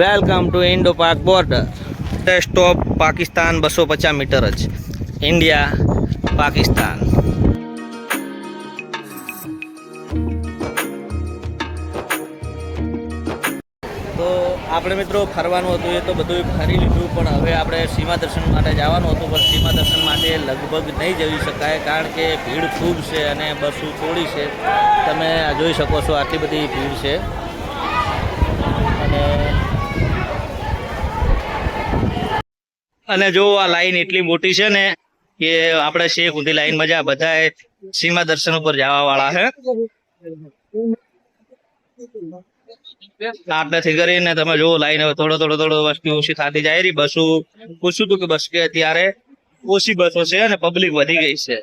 Welcome to Indo Pak border. Stop Pakistan બસો પચાસ meter જ. ઇન્ડિયા, પાકિસ્તાન. તો આપણે મિત્રો ફરવાનું હતું એ તો બધું ફરી લીધું, પણ હવે આપણે સીમા દર્શન માટે જવાનું હતું, પણ સીમા દર્શન માટે લગભગ નહીં જઈ શકાય, કારણ કે ભીડ ખૂબ છે અને બસો થોડી છે. તમે જોઈ શકો છો આટલી બધી ભીડ છે. અને અને જો આ લાઈન એટલી મોટી છે ને કે આપણે શેખ ઉધી લાઈન મજા બધા સીમા દર્શન ઉપર જવા વાળા છે આટલેથી કરીને તમે જો લાઈન હવે થોડો થોડો થોડો વસ્તી ઓછી થતી જાય રહી. બસો પૂછ્યું હતું કે બસ કે અત્યારે ઓછી બસો છે અને પબ્લિક વધી ગઈ છે.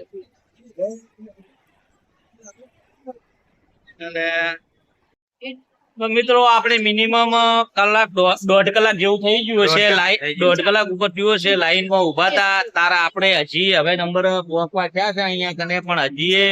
મિત્રો આપણે મિનિમમ કલાક દોઢ કલાક જેવું થઈ ગયું છે લાઈન દોઢ કલાક ઉપર થયું છે લાઈનમાં ઊભા હતા તારા આપણે હજી હવે નંબર પહોંચવા થયા છે અહીંયા કને પણ હજી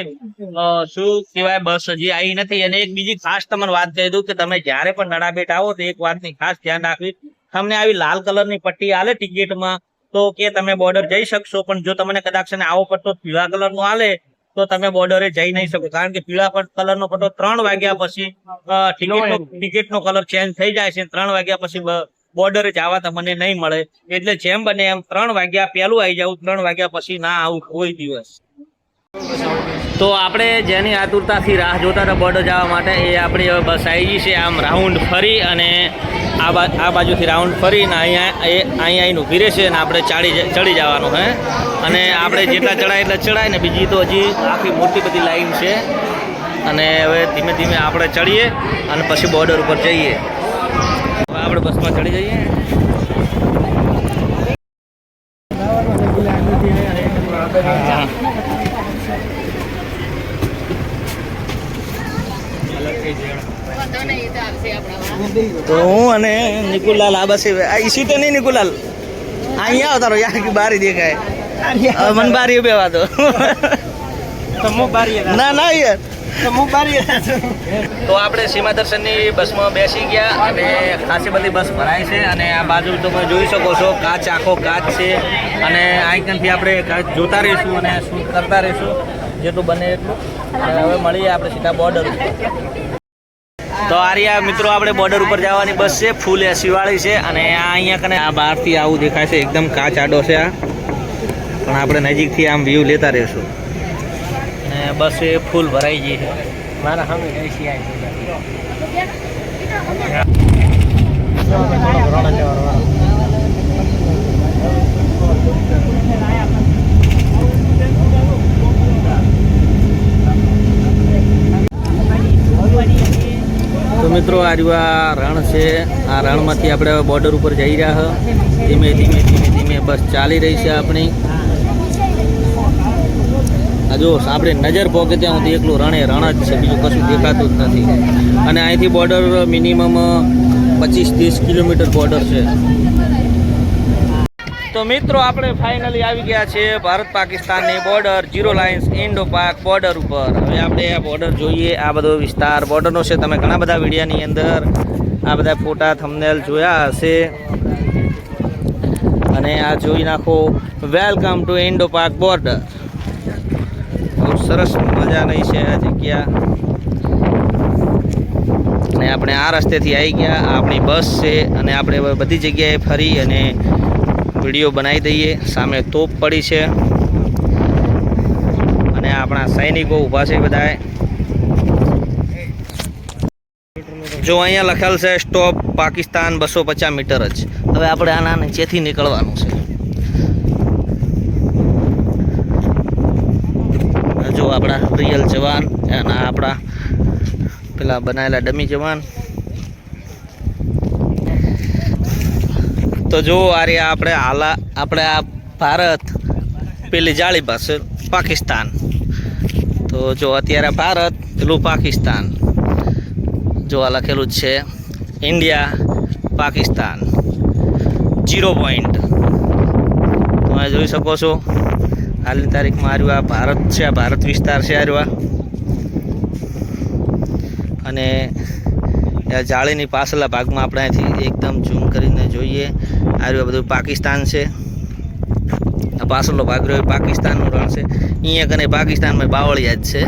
શું કહેવાય બસ હજી આવી નથી. અને એક બીજી ખાસ તમને વાત કહી દઉં કે તમે જ્યારે પણ નડાબેટ આવો તો એક વાતની ખાસ ધ્યાન રાખવી. તમને આવી લાલ કલરની પટ્ટી આલે ટિકિટમાં તો કે તમે બોર્ડર જઈ શકશો. પણ જો તમને કદાચ આવો પટ્ટો પીળા કલરનો આલે તો તમે બોર્ડરે જઈ નહીં શકો. કારણ કે પીળા કલરનો પટ્ટો ત્રણ વાગ્યા પછી ટિકિટ નો કલર ચેન્જ થઈ જાય છે ત્રણ વાગ્યા પછી બોર્ડરે જવા તમને નહીં મળે. એટલે જેમ બને એમ ત્રણ વાગ્યા પહેલું આવી જવું ત્રણ વાગ્યા પછી ના આવું કોઈ દિવસ. તો આપણે જેની આતુરતાથી રાહ જોતા હતા બોર્ડર જવા માટે એ આપણી બસ આવી ગઈ છે. આમ રાઉન્ડ ફરી અને આ બા આ બાજુથી રાઉન્ડ ફરીને અહીંયા એ અહીંયા આવીને ઊભી રહેશે અને આપણે ચાડી ચડી જવાનું, હે? અને આપણે જેટલા ચડાય એટલા ચડાય ને બીજી તો હજી આખી મોટી બધી લાઈન છે. અને હવે ધીમે ધીમે આપણે ચડીએ અને પછી બોર્ડર ઉપર જઈએ. હવે આપણે બસમાં ચડી જઈએ. તો હું અને નિકુલાલ આ બસ આ તો નહીં નિકુલાલ અહીંયા આવ તારો યાર કે બારી દેખાય. મન મને બારી બેવા દો. ના ના યાર. તો આપણે સીમા દર્શનની બસમાં બેસી ગયા અને ખાસી બધી બસ ભરાય છે અને આ બાજુ તમે જોઈ શકો છો કાચ આખો કાચ છે. અને આઈકનથી આપણે કાચ જોતા રહીશું અને શૂટ કરતા રહીશું. જેટલું બને એટલું. અને હવે મળીએ આપણે સીધા બોર્ડર ઉપર. તો આર્યા, મિત્રો, આપણે બોર્ડર ઉપર જવાની બસ છે, ફૂલ એસી વાળી છે અને આ અહીંયા કને આ બહારથી આવું દેખાય છે, એકદમ કાચ આડો છે આ. પણ આપણે નજીકથી આમ વ્યૂ લેતા રહીશું. અને બસ એ ફૂલ ભરાઈ ગઈ છે. મારા સામે એસી તો મિત્રો, આ રહ્યું આ રણ છે. આ રણમાંથી આપણે બોર્ડર ઉપર જઈ રહ્યા ધીમે ધીમે ધીમે ધીમે બસ ચાલી રહી છે આપણી. આ જો આપણે નજર પોકે ત્યાં સુધી એકલું રણે રણ જ છે. બીજું કશું દેખાતું જ નથી. અને અહીંથી બોર્ડર મિનિમમ પચીસ, ત્રીસ કિલોમીટર બોર્ડર છે. તો મિત્રો, આપણે ફાઇનલી આવી ગયા છે ભારત પાકિસ્તાનની border zero lines Indo Pak border ઉપર. હવે આપણે આ બોર્ડર જોઈએ, આ બધો વિસ્તાર. બોર્ડરનો છે, તમે ઘણા બધા વિડીયાની અંદર આ બધા ફોટા થમનેલ જોયા હશે. અને આ જોઈ નાખો welcome to Indo Pak border બહુ સરસ મજાની છે આ જગ્યા. અને આપણે આ રસ્તેથી આવી ગયા આપણી બસ છે, અને આપણે બધી જગ્યાએ ફરી અને વીડિયો બનાવી દઈએ. સામે તોપ પડી છે. અને આપણા સૈનિકો ઊભા છે બધાએ જો અહીંયા લખેલ છે, સ્ટોપ પાકિસ્તાન બસો પચાસ મીટર જ. હવે આપણે આના નીચેથી નીકળવાનું છે. જો આપણા રિયલ જવાન અને આપણા પેલા બનાવેલા ડમી જવાન. તો જો આ રહ્યા આપણે હાલા આપણે આ ભારત પેલી જાળી પાસે પાકિસ્તાન. તો જો અત્યારે ભારત, પેલું પાકિસ્તાન. જો આ લખેલું જ છે, ઇન્ડિયા, પાકિસ્તાન. Zero point. તમે જોઈ શકો છો, હાલની તારીખમાં આર્યું આ ભારત છે, આ ભારત વિસ્તાર છે આવ્યા અને જાળીની પાછલા ભાગમાં આપણે અહીંથી એકદમ ઝૂમ કરીને જોઈએ. આ બધું પાકિસ્તાન છે. પાછળનો ભાગ રહ્યો પાકિસ્તાનનું રણ છે. અહીંયા કને પાકિસ્તાનમાં બાવળિયા જ છે.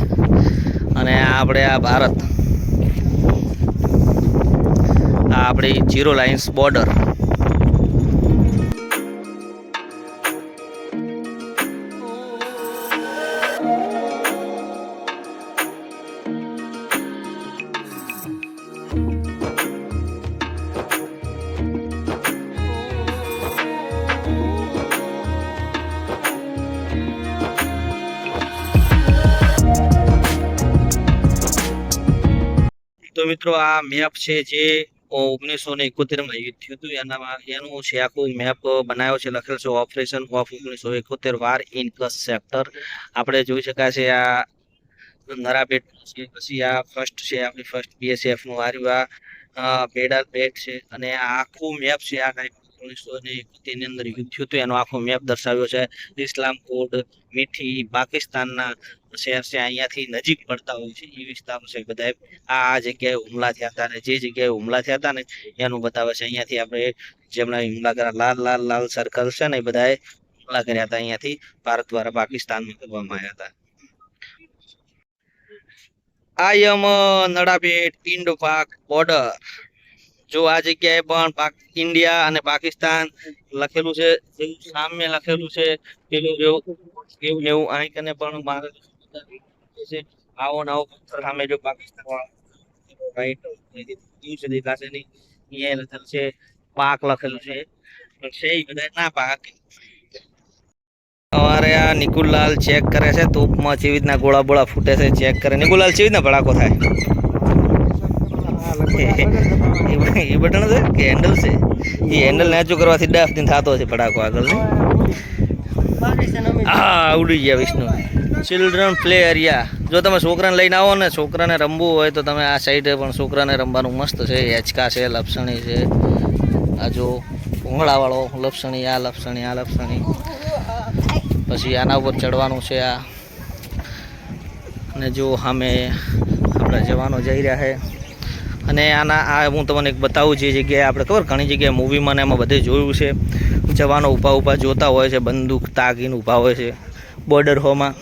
અને આપણે આ ભારત. આ આપણી જીરો લાઇન્સ બોર્ડર મિત્રો, આ મેપ છે જે ઓગણીસો ને એકોતેરમાં યુદ્ધ થયું હતું. એનામાં એનું છે આખું મેપ બનાવ્યો છે, લખેલ છે ઓપરેશન ઓફ ઓગણીસો એકોતેર વાર ઇન કસ સેક્ટર આપણે જોઈ શકાય છે, આ નરાબેટ છે, પછી આ ફર્સ્ટ છે, આપણી ફર્સ્ટ બીએસએફનું આર્યું આ બેડા બેટ છે, અને આખું મેપ છે, આ ટાઈપ ઓગણીસો અંદર યુદ્ધ થયું હતું એનો આખો મેપ દર્શાવ્યો છે. ઇસ્લામ મીઠી પાકિસ્તાનના શહેર છે, અહીંયાથી નજીક પડતા હોય છે. એ વિસ્તાર છે બધા આ જગ્યાએ હુમલા થયા હતા અને જે જગ્યાએ હુમલા થયા હતા ને એનું બતાવે છે. અહીંયાથી આપણે જેમણે હુમલા કર્યા, લાલ લાલ લાલ સર્કલ છે ને બધાએ હુમલા કર્યા હતા. અહીંયાથી ભારત દ્વારા પાકિસ્તાનમાં કરવામાં આવ્યા હતા. I am Nadabet Indo Pak border જો આ જગ્યાએ પણ ઇન્ડિયા અને પાકિસ્તાન લખેલું છે સામે લખેલું છે પેલું જેવું એવું અહીં કને પણ મારે આવો નવો પથ્થર સામે જો પાકિસ્તાન લખેલું છે, પાક લખેલું છે. છે ના પાક. અમારે આ નિકુલલાલ ચેક કરે છે, તોપમાં જેવી રીતના ગોળા બોળા ફૂટે છે ચેક કરે. નિકુલલાલ જેવી રીતના ભડાકો થાય? એ બટન છે કે હેન્ડલ છે? એ હેન્ડલ નાચું કરવાથી ડફ દિન થતો છે ભડાકો આગળ, હા? ઉડી ગયા વિષ્ણુ. ચિલ્ડ્રન પ્લે એરિયા જો તમે છોકરાને લઈને આવો ને, છોકરાને રમવું હોય તો તમે આ સાઈડે પણ છોકરાને રમવાનું મસ્ત છે. હેચકા છે, લપસણી છે. આ જો ભૂંગળાવાળો લપસણી, આ લપસણી આ લપસણી. પછી આના ઉપર ચડવાનું છે આ. અને જો સામે આપણા જવાનો જઈ રહ્યા છે. અને આના, આ હું તમને એક બતાવું જે જગ્યાએ આપણે ખબર, ઘણી જગ્યાએ મૂવીમાં ને એમાં બધે જોયું છે. જવાનો ઊભા ઊભા જોતા હોય છે, બંદૂક તાકીને ઊભા હોય છે. બોર્ડર હોમાં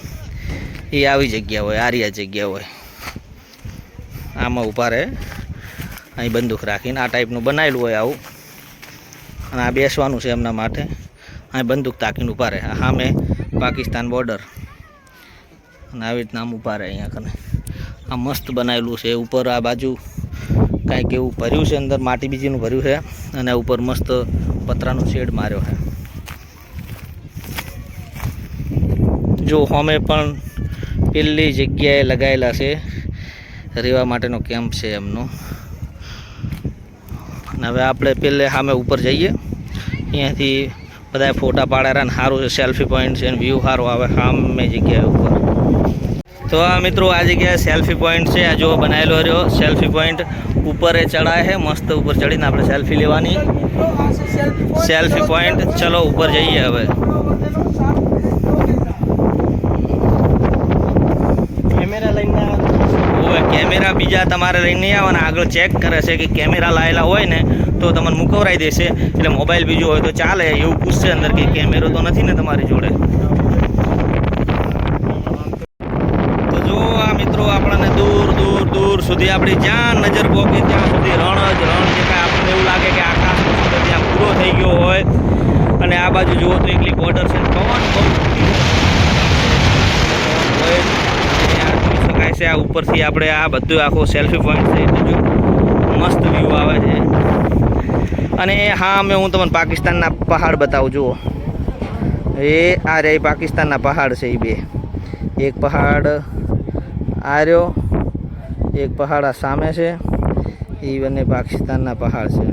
એ આવી જગ્યા હોય, આરિયા જગ્યા હોય. આમાં ઊભા રહે. અહીં બંદૂક રાખીને આ ટાઈપનું બનાવેલું હોય આવું. અને આ બેસવાનું છે એમના માટે અહીં બંદૂક તાકીને ઊભા રહે. સામે પાકિસ્તાન બોર્ડર અને આવી રીતના આમ ઊભા રહે અહીંયા કને. આ મસ્ત બનાવેલું છે. ઉપર આ બાજુ કાંઈક એવું ભર્યું છે અંદર, માટી બીજીનું ભર્યું છે અને ઉપર મસ્ત પતરાનો શેડ માર્યો છે. જો હોમે પણ પેલી જગ્યાએ લગાવેલા છે, રહેવા માટેનો કેમ્પ છે એમનો. અને હવે આપણે પેલે સામે ઉપર જઈએ. અહીંયાથી બધા ફોટા પાડેલા ને સારું છે, સેલ્ફી પોઈન્ટ છે વ્યૂ સારો આવે સામે જગ્યાએ ઉપર. તો આ મિત્રો આ જગ્યાએ સેલ્ફી પોઈન્ટ છે. આ જો બનાવેલો રહ્યો. સેલ્ફી પોઈન્ટ ઉપર એ ચડાય છે. મસ્ત ઉપર ચડીને આપણે સેલ્ફી લેવાની. સેલ્ફી પોઈન્ટ ચલો ઉપર જઈએ હવે. કેમેરા બીજા તમારે લઈને નહીં આવવાના. આગળ ચેક કરે છે કે કેમેરા લાયેલા હોય ને તો તમને મુકવરાઈ દેશે. એટલે મોબાઈલ બીજો હોય તો ચાલે. એવું પૂછશે અંદર કે કેમેરો તો નથી ને તમારી જોડે તો જો આ મિત્રો આપણને દૂર દૂર દૂર સુધી આપણી જ્યાં નજર પોકે ત્યાં સુધી રણ જ રણ જે કાંઈ આપણને એવું લાગે કે આકાશનો સુધી ત્યાં પૂરો થઈ ગયો હોય. અને આ બાજુ જુઓ તો એકલી બોર્ડર છે. પવન જોઈ શકાય છે, આ ઉપરથી આપણે આ બધું આખો સેલ્ફી પોઈન્ટ છે એટલે જો મસ્ત વ્યૂ આવે છે. અને હા, અમે, હું તમને પાકિસ્તાનના પહાડ બતાવું, જુઓ. એ, આ રે પાકિસ્તાનના પહાડ છે એ બે. એક પહાડ આ રહ્યો એક પહાડ આ સામે છે. એ બંને પાકિસ્તાનના પહાડ છે.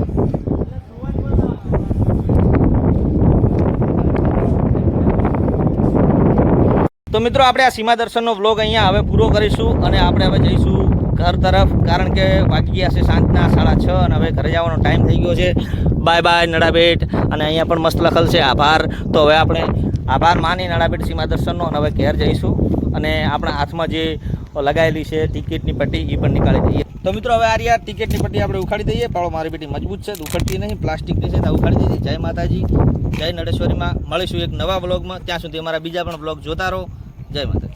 તો મિત્રો, આપણે આ સીમા દર્શનનો વ્લોગ અહીંયા હવે પૂરો કરીશું અને આપણે હવે જઈશું ઘર તરફ, કારણ કે વાગી ગયા છે સાંજના સાડા છ અને હવે ઘરે જવાનો ટાઈમ થઈ ગયો છે. બાય બાય નડાબેટ અને અહીંયા પણ મસ્ત લખેલ છે આભાર. તો હવે આપણે આભાર માની નડાબેટ સીમા દર્શનનો અને હવે ઘેર જઈશું. અને આપણા હાથમાં જે લગાવેલી છે, ટિકિટની પટ્ટી એ પણ નીકાળી દઈએ. તો મિત્રો, હવે આ રહ્યા ટિકિટની પટ્ટી આપણે ઉખાડી દઈએ. પાળો, મારી બેટી મજબૂત છે ઉખડતી નહીં, પ્લાસ્ટિકની છે, તો ઉખાડી દઈએ જય માતાજી, જય નડેશ્વરીમાં. મળીશું એક નવા બ્લોગમાં ત્યાં સુધી અમારા બીજા પણ બ્લોગ જોતા રહો. જય માતાજી.